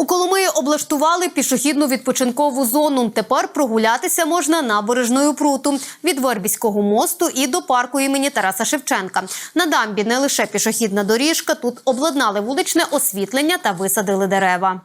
У Коломиї облаштували пішохідну відпочинкову зону. Тепер прогулятися можна набережною пруту від Вербіського мосту і до парку імені Тараса Шевченка. На дамбі не лише пішохідна доріжка, тут обладнали вуличне освітлення та висадили дерева.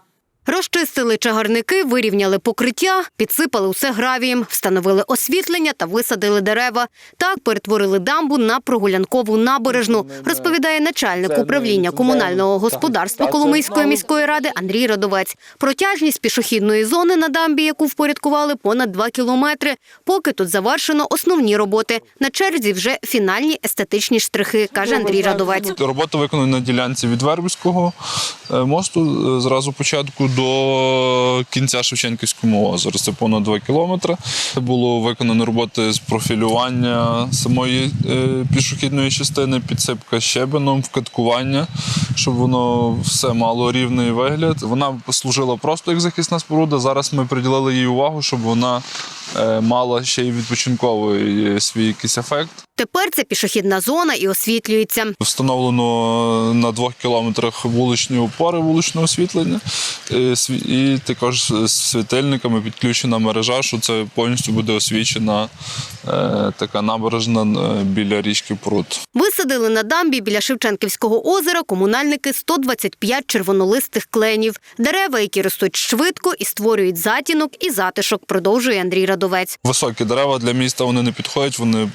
Розчистили чагарники, вирівняли покриття, підсипали усе гравієм, встановили освітлення та висадили дерева. Так перетворили дамбу на прогулянкову набережну, розповідає начальник управління комунального господарства Коломийської міської ради Андрій Радовець. Протяжність пішохідної зони на дамбі, яку впорядкували, понад 2 кілометри. Поки тут завершено основні роботи. На черзі вже фінальні естетичні штрихи, каже Андрій Радовець. Робота виконана на ділянці від Вербівського е, мосту е, зразу початку до кінця Шевченківського озера. Це понад 2 кілометри. Було виконано роботи з профілювання самої е, пішохідної частини, підсипка щебеном, вкаткування, щоб воно все мало рівний вигляд. Вона служила просто як захисна споруда. Зараз ми приділили їй увагу, щоб вона е, мала ще й відпочинковий е, свій якийсь ефект. Тепер це пішохідна зона і освітлюється. Встановлено на двох кілометрах вуличні опори, вуличне освітлення, е, і також з світильниками підключена мережа, що це повністю буде освічена е, така набережна е, біля річки Прут. Висадили на дамбі біля Шевченківського озера комунальники 125 червонолистих кленів. Дерева, які ростуть швидко і створюють затінок і затишок, продовжує Андрій Радовець. Високі дерева для міста вони не підходять, вони е,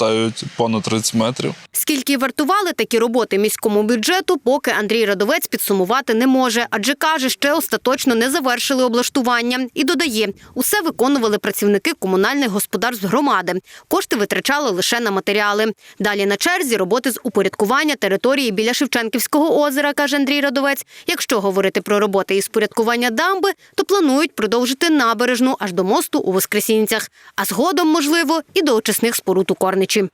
виростають понад 30 метрів. Скільки вартували такі роботи міському бюджету, поки Андрій Радовець підсумувати не може, адже каже, ще остаточно не завершили облаштування. І додає, усе виконували працівники комунальних господарств громади. Кошти витрачали лише на матеріали. Далі на черзі роботи з упорядкування території біля Шевченківського озера, каже Андрій Радовець. Якщо говорити про роботи із порядкування дамби, то планують продовжити набережну аж до мосту у Воскресінцях, а згодом, можливо, і до очисних споруд у Корничі речі.